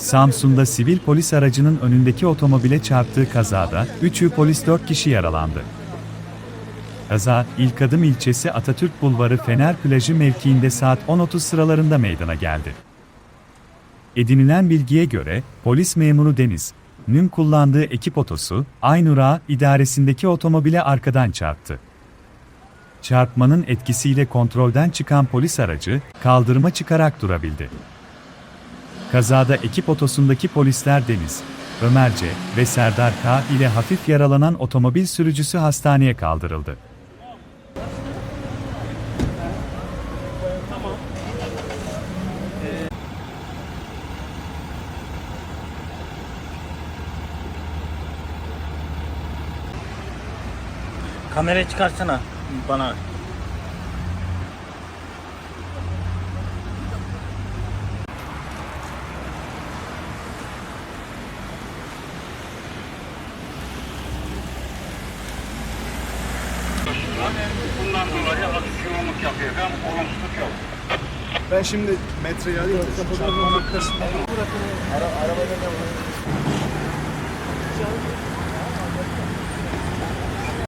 Samsun'da sivil polis aracının önündeki otomobile çarptığı kazada 3'ü polis 4 kişi yaralandı. Kaza, İlk Adım ilçesi Atatürk Bulvarı Fener Plajı mevkiinde saat 10.30 sıralarında meydana geldi. Edinilen bilgiye göre, polis memuru Deniz, Nün kullandığı ekip otosu, Aynura idaresindeki otomobile arkadan çarptı. Çarpmanın etkisiyle kontrolden çıkan polis aracı, kaldırıma çıkarak durabildi. Kazada ekip otosundaki polisler Deniz, Ömer C. ve Serdar K. ile hafif yaralanan otomobil sürücüsü hastaneye kaldırıldı. Kamerayı çıkarsana bana. Bundan dolayı hafif yoğunluk yapıyor. Ben olumsuzluk yok. Ben şimdi metreyi alayım. Ara, arabada ne var?